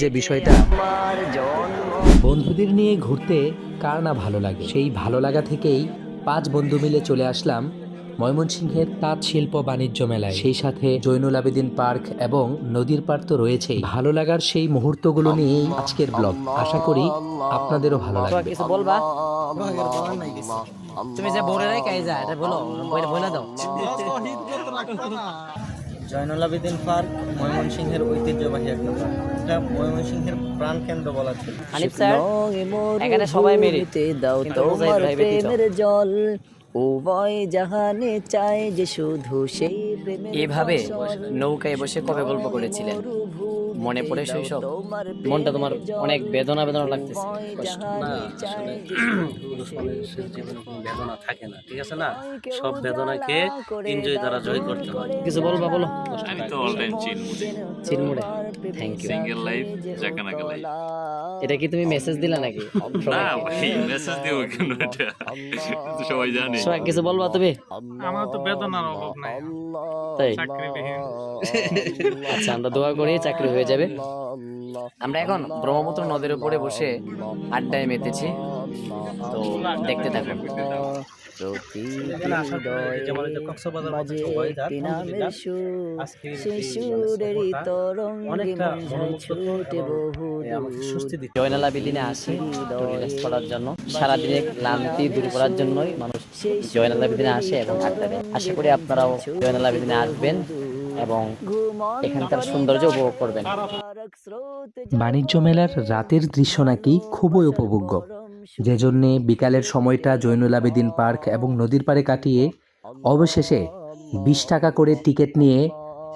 যে বিষয়টা বন্ধুদের নিয়ে ঘুরতে কার না ভালো লাগে? সেই ভালো লাগা থেকেই পাঁচ বন্ধু মিলে চলে আসলাম ময়মনসিংহের তাঁত শিল্প বাণিজ্য মেলায়। সেই সাথে জৈনুল আবেদিন পার্ক এবং নদীর পার তো রয়েছেই। ভালো লাগার সেই মুহূর্তগুলো নিয়েই আজকের ব্লগ। আশা করি আপনাদেরও ভালো লাগবে। বলবা? তুমি যে বোরে রাই কাই যা এটা বলো বইটা বলে দাও। জয়নুল আবেদিন পার্ক ময়মনসিংহের ঐতিহ্যবাহী একটা পার্ক এটা ময়মনসিংহের প্রাণকেন্দ্র বলা ছিল হানিফ স্যার এখানে সবাই মেরে দাও তোমার। প্রেমের জল উভয় জাহানে চায় যে শুধু সেই প্রেমের এভাবে। নৌকায় বসে কবে গল্প করেছিলেন মনে পড়ে শৈশব তোমার মনটা তোমার অনেক বেদনা বেদনা লাগতেছে। কষ্ট। জীবনে কোনো বেদনা থাকে না ঠিক আছে না? সব বেদনাকে এনজয় দ্বারা জয় করতে হয়। কিছু বলবা বলো। আমি তো চিলমুড়ে থ্যাংক ইউ সিঙ্গেল লাইফ জাকানাকা লাইফ এটা কি তুমি মেসেজ দিলা নাকি? না ভাই মেসেজ দিও কেন এটা? সবাই জানে। সবাই কিছু বলবা তুমি? আমার তো বেতনের অভাব নাই। তাই? চাকরিবিহীন। আচ্ছা আমরা দোয়া করি চাকরি হয়ে যাবে। আমরা এখন ব্রহ্মপুত্র নদীর উপরে বসে আড্ডায় মেতেছি। তো দেখতে থাকুন। জয়নাল আবেদিনে আসে। করার জন্য সারাদিনে দূর করার জন্যই জয়নাল আসে আশা করি আপনারাও জয়নাল আবেদিনে আসবেন। এবং এখানকার সৌন্দর্য উপভোগ করবেন। বাণিজ্য মেলার রাতের দৃশ্য নাকি খুবই উপভোগ্য। যে জন্যে বিকালের সময়টা জৈনুল আবেদিন পার্ক এবং নদীর পাড়ে কাটিয়ে অবশেষে বিশ টাকা করে টিকিট নিয়ে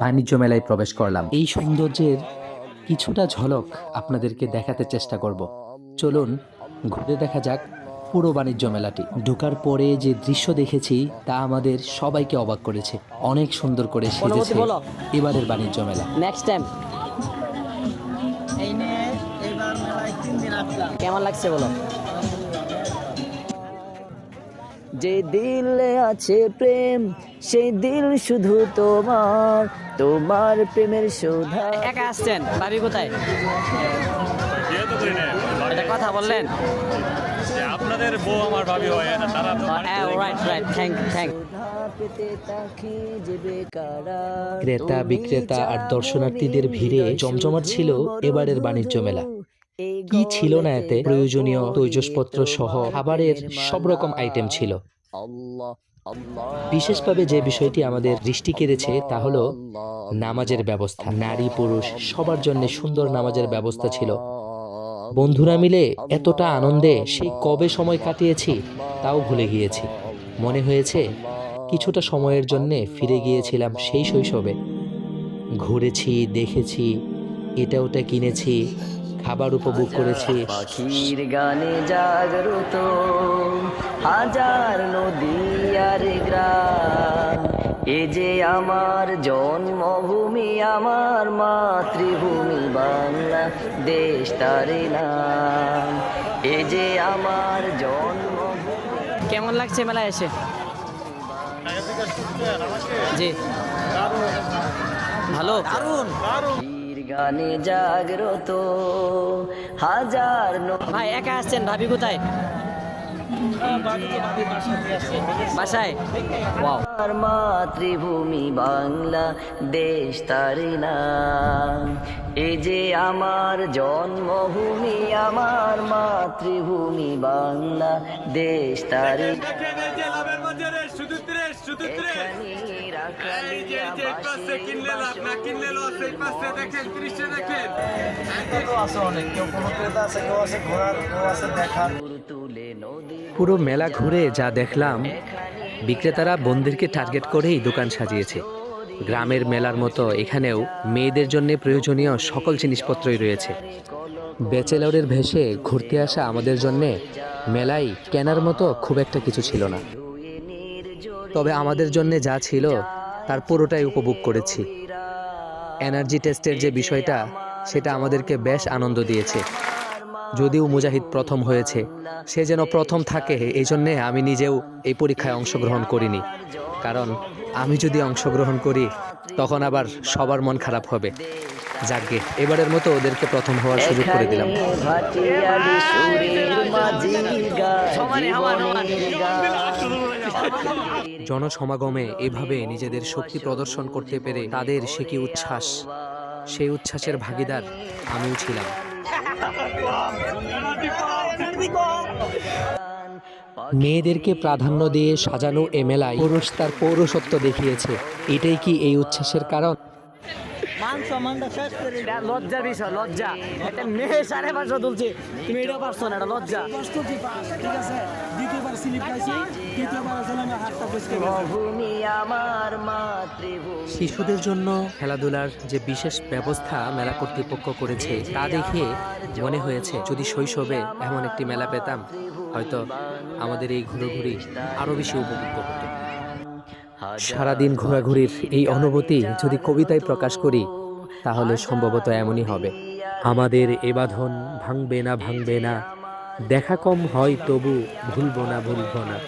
বাণিজ্য মেলায় প্রবেশ করলাম। এই সৌন্দর্যের কিছুটা ঝলক আপনাদেরকে দেখাতে চেষ্টা করব। চলুন, ঘুরে দেখা যাক পুরো বাণিজ্য মেলাটি। ঢোকার পরে যে দৃশ্য দেখেছি তা আমাদের সবাইকে অবাক করেছে। অনেক সুন্দর করে সেজেছে বলো। এবারের বাণিজ্য মেলা। নেক্সট টাইম কেমন লাগছে বলো? যে দিলে আছে প্রেম সেই দিল শুধু তোমার। তোমার প্রেমের শোধা একা আসছেন? ভাবি কোথায়? এটা কথা বললেন। আপনাদের বউ আমার ভাবি হয় না তারা তো রাইট রাইট থ্যাংক থ্যাংক তাকে যে বেকারা ক্রেতা বিক্রেতা আর দর্শনার্থীদের ভিড়ে জমজমাট ছিল এবারের বাণিজ্য মেলা। কি ছিল না এতে? প্রয়োজনীয় তৈজসপত্র সহ খাবারের সব রকম আইটেম ছিল। আল্লাহ আল্লাহ বিশেষভাবে যে বিষয়টি আমাদের দৃষ্টি কেড়েছে তা হলো নামাজের ব্যবস্থা। নারী পুরুষ সবার জন্য সুন্দর নামাজের ব্যবস্থা ছিল। বন্ধুরা মিলে এতটা আনন্দে সেই কবে সময় কাটিয়েছি তাও ভুলে গিয়েছি। মনে হয়েছে কিছুটা সময়ের জন্য ফিরে গিয়েছিলাম সেই শৈশবে। ঘুরেছি, দেখেছি এটা ওটা কিনেছি, খাবার উপভোগ করেছি। পাখির গানে জাগরুত হাজার নদী আর গ্রাম। এ যে আমার জন্মভূমি আমার মাতৃভূমি বাংলা দেশ তারে নাম। এ যে আমার জন্মভূমি। কেমন লাগছে মেলায় এসে? জি। ভালো? গানে জাগ্রত হাজার ভাই একা আসছেন ভাবি কোথায়? বাসায়? ওয়াও মাতৃভূমি বাংলা দেশ তার নাম। এ যে আমার জন্মভূমি আমার মাতৃভূমি বাংলা দেশ তার এখানে রাখালিয়া বাসে আছে অনেক কেউ কোনো ক্রেতা আছে কেউ আছে ঘোরার কেউ আছে দেখার। তুলে নদী পুরো মেলা ঘুরে যা দেখলাম, বিক্রেতারা বন্ধুদেরকে টার্গেট করেই দোকান সাজিয়েছে। গ্রামের মেলার মতো এখানেও মেয়েদের জন্য প্রয়োজনীয় সকল জিনিসপত্রই রয়েছে। ব্যাচেলরের ভেসে ঘুরতে আসা আমাদের জন্য মেলায় কেনার মতো খুব একটা কিছু ছিল না। তবে আমাদের জন্য যা ছিল, তার পুরোটাই উপভোগ করেছি। এনার্জি টেস্টের যে বিষয়টা, সেটা আমাদেরকে বেশ আনন্দ দিয়েছে। যদিও মুজাহিদ প্রথম হয়েছে সে যেন প্রথম থাকে এই জন্যে আমি নিজেও এই পরীক্ষায় অংশগ্রহণ করিনি। কারণ আমি যদি অংশগ্রহণ করি তখন আবার সবার মন খারাপ হবে। যাকগে এবারের মতো ওদেরকে প্রথম হওয়ার সুযোগ করে দিলাম। জনসমাগমে এভাবে নিজেদের শক্তি প্রদর্শন করতে পেরে তাদের সে কি উচ্ছ্বাস? সেই উচ্ছ্বাসের ভাগিদার আমিও ছিলাম। মেয়েদেরকে প্রাধান্য দিয়ে সাজানো এ মেলায় পুরুষ তার পৌরসত্ব দেখিয়েছে। এটাই কি এই উচ্ছ্বাসের কারণ? লজ্জার বিষয় লজ্জা। একটা মেয়ে সাড়ে পাঁচশো তুলছে। তুমি এটা পারছ না এটা লজ্জা। ঠিক মাতৃভূমি শিশুদের জন্য খেলাধুলার যে বিশেষ ব্যবস্থা মেলা কর্তৃপক্ষ করেছে তা দেখে মনে হয়েছে যদি শৈশবে এমন একটি মেলা পেতাম হয়তো আমাদের এই ঘোরাঘুরি আরও বেশি উপভোগ হতো সারাদিন ঘোরাঘুরির এই অনুভূতি যদি কবিতায় প্রকাশ করি তাহলে সম্ভবত এমনই হবে। আমাদের এ বাঁধন ভাঙবে না ভাঙবে না দেখা কম হয় তবু ভুলবো না ভুলবো না।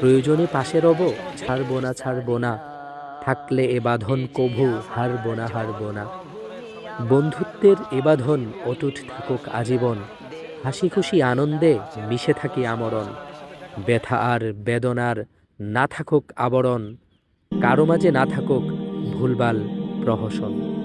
প্রয়োজনে পাশে রব, ছাড়বো না ছাড়বো না। থাকলে এ বাঁধন কভু, হারবো না হারবো না। বন্ধুত্বের এ বাঁধন অটুট থাকুক আজীবন। হাসি খুশি আনন্দে মিশে থাকি আমরণ। ব্যথা আর বেদনার না থাকুক আবরণ। কারও মাঝে না থাকুক ভুলবাল প্রহসন।